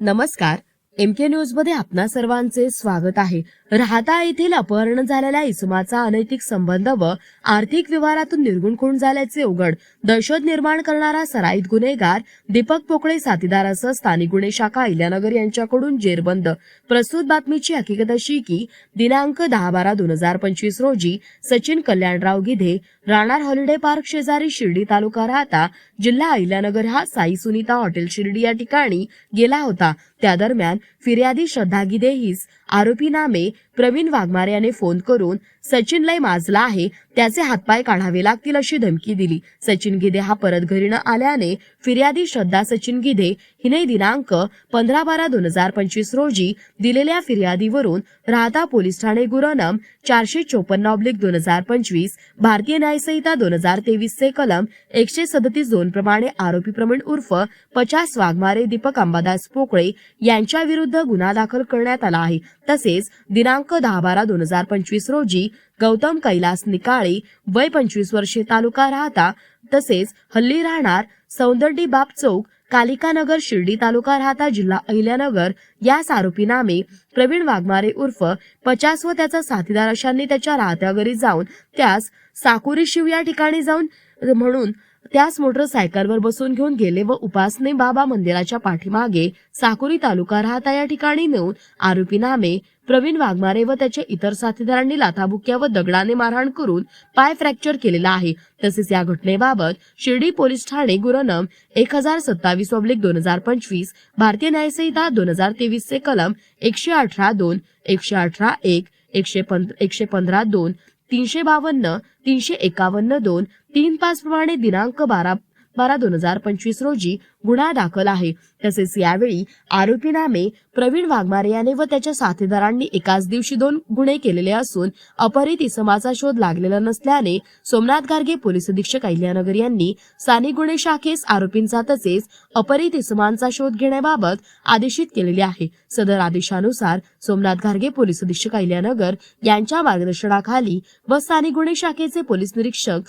नमस्कार एम के न्यूजमध्ये आपणा सर्वांचे स्वागत आहे. राहता येथील अपहरण झालेल्या इसमाचा अनैतिक संबंध व आर्थिक व्यवहारातून निर्गुण खून झाल्याचे उघड. दहशत निर्माण करणारा सराईत गुन्हेगार दीपक पोकळे साथीदारासह स्थानिक गुन्हे शाखा अहिल्यानगर यांच्याकडून जेरबंद. प्रस्तुत बातमीची हकीकत अशी की दिनांक दहा बारा दोन हजार पंचवीस रोजी सचिन कल्याणराव गिधे राणार हॉलिडे पार्क शेजारी शिर्डी तालुका राहता जिल्हा अहिल्यानगर हा साई सुनीता हॉटेल शिर्डी या ठिकाणी गेला होता. त्या दरम्यान फिर्यादी श्रद्धा गिदे हीच आरोपी नामे प्रवीण वाघमारे याने फोन करून सचिन लय माजला आहे त्याचे हातपाय काढावे लागतील अशी धमकी दिली. सचिन गिदे हा परत घरी न आल्याने फिर्यादी श्रद्धा सचिन गिदे हिने दिनांक पंधरा बारा दोन हजार पंचवीस रोजी दिलेल्या फिर्यादीवरून राहता पोलीस ठाणे गुरनम चारशे चोपन्न ऑब्लिक दोन हजार पंचवीस भारतीय न्यायसंहिता दोन हजार तेवीस चे कलम एकशे सदतीस दोन प्रमाणे आरोपी प्रवीण उर्फ पचास वाघमारे दीपक अंबादास पोकळे यांच्या विरुद्ध गुन्हा दाखल करण्यात आला आहे. तसेच दिनांक दहा बारा दोन हजार पंचवीस रोजी गौतम कैलास निकाळे वय पंचवीस वर्षे तालुका राहता तसेच हल्ली राहणार सौंदर्डी बाप चौक कालिकानगर शिर्डी तालुका राहता जिल्हा अहिल्यानगर यास आरोपी नामे प्रवीण वाघमारे उर्फ पचास व त्याचा साथीदार अशांनी त्याच्या राहत्या घरी जाऊन त्यास साकुरी शिव या ठिकाणी जाऊन म्हणून त्याच मोटरसायकलवर बसून घेऊन गेले व उपासने बाबा मंदिराच्या पाठीमागे साकुरी तालुका राहता या ठिकाणी नेऊन आरोपी नामे प्रवीण वाघमारे व त्याच्या इतर साथीदारांनी लाथाबुक्या व दगडाने मारहाण करून पाय फ्रॅक्चर केलेला आहे. तसेच या घटनेबाबत शिर्डी पोलीस ठाणे गुरनम एक हजार सत्तावीस ऑब्लिक दोन हजार पंचवीस भारतीय न्यायसंहिता दोन हजार तेवीस चे कलम एकशे अठरा दोन एकशे अठरा एक एकशे एकशे पंधरा दोन तीनशे बावन्न तीनशे एकावन्न दोन तीन पाच प्रमाणे दिनांक बारा बारा दोन हजार पंचवीस रोजी गुन्हा दाखल आहे. तसेच यावेळी आरोपी नामे प्रवीण वाघमारे याने व त्याच्या साथीदारांनी एकाच दिवशी दोन गुन्हे केलेले असून अपहरित इसमाचा शोध लागलेला नसल्याने सोमनाथ गार्गे पोलीस अधीक्षक अहिल्यानगर यांनी स्थानिक गुन्हे शाखेस आरोपींचा तसेच अपहरित इसमांचा शोध घेण्याबाबत आदेशित केलेले आहे. सदर आदेशानुसार सोमनाथ गार्गे पोलीस अधीक्षक अहिल्यानगर यांच्या मार्गदर्शनाखाली व स्थानिक गुन्हे शाखेचे पोलीस निरीक्षक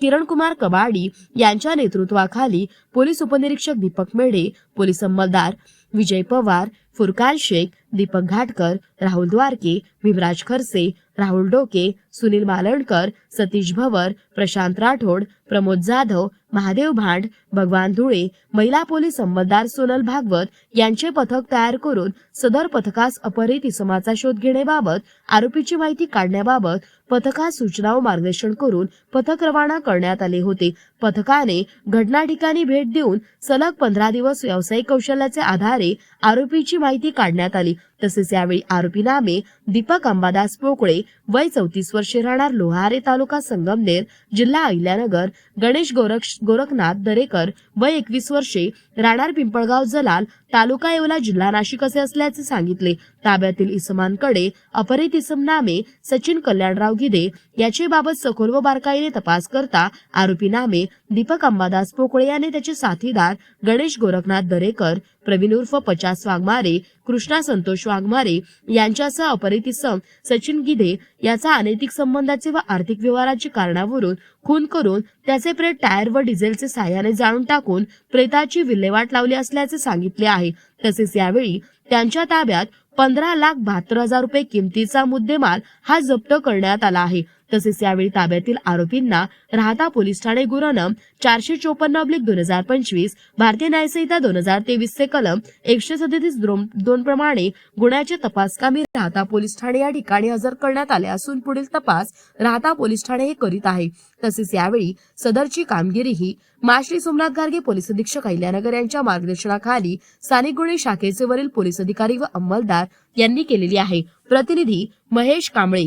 किरणकुमार कबाडी यांच्या नेतृत्वाखाली पोलीस उपनिरीक्षक दीपक मेढे पोलीस अंमलदार विजय पवार फुरकान शेख दीपक घाटकर राहुल द्वारके विमराज खरसे राहुल डोके सुनील मालणकर सतीश भवर प्रशांत राठोड प्रमोद जाधव महादेव भांड भगवान धुळे महिला पोलीस अंमलदार सोनल भागवत यांचे पथक तयार करून सदर पथकास अपहरित इसमाचा शोध घेण्याबाबत आरोपीची माहिती काढण्याबाबत पथकास सूचना व मार्गदर्शन करून पथक रवाना करण्यात आले होते. पथकाने घटना ठिकाणी भेट देऊन सलग पंधरा दिवस व्यावसायिक कौशल्याचे आधारे आरोपीची माहिती काढण्यात आली. तसेच यावेळी आरोपी नामे दीपक अंबादास पोकळे वय चौतीस वर्षे राहणार लोहारे तालुका संगमनेर जिल्हा अहिल्यानगर गणेश गोरख गोरखनाथ दरेकर वय एकवीस वर्षे राहणार पिंपळगाव जलाल तालुका येवला जिल्हा नाशिक असे असल्याचे सांगितले. ताब्यातील इसमांकडे अपहरित इसम नामे सचिन कल्याणराव गिदे याचे बाबत सखोल व बारकाईने तपास करता आरोपी नामे दीपक अंबादास पोकळे याने त्याचे साथीदार गणेश गोरखनाथ दरेकर प्रवीण उर्फ पचास वाघमारे कृष्णा संतोष वाघमारे यांच्यासह अपहरित सचिन गिधे याचा अनैतिक संबंधाचे व आर्थिक व्यवहाराची कारणावरून खून करून त्याचे प्रेत टायर व डिझेलचे साह्याने जाळून टाकून प्रेताची विल्हेवाट लावली असल्याचे सांगितले आहे. तसेच यावेळी त्यांच्या ताब्यात पंधरा लाख बहात्तर हजार रुपये किमतीचा मुद्देमाल हा जप्त करण्यात आला आहे. तसेच यावेळी ताब्यातील आरोपींना राहता पोलीस ठाणे गुरनम चारशे चोपन्न अब्लिक दोन हजार पंचवीस भारतीय न्यायसंहिता दोन हजार तेवीस चे कलम एकशे सदतीस दोन प्रमाणे गुन्ह्याचे तपास कामी राहता पोलीस ठाणे या ठिकाणी हजर करण्यात आले असून पुढील तपास राहता पोलीस ठाणे हे करीत आहे. तसेच यावेळी सदरची कामगिरी ही माश्री सोमनाथ गार्गे पोलीस अधीक्षक अहिल्यानगर यांच्या मार्गदर्शनाखाली स्थानिक गुन्हे शाखेचे वरील पोलीस अधिकारी व अंमलदार यांनी केलेली आहे. प्रतिनिधी महेश कांबळे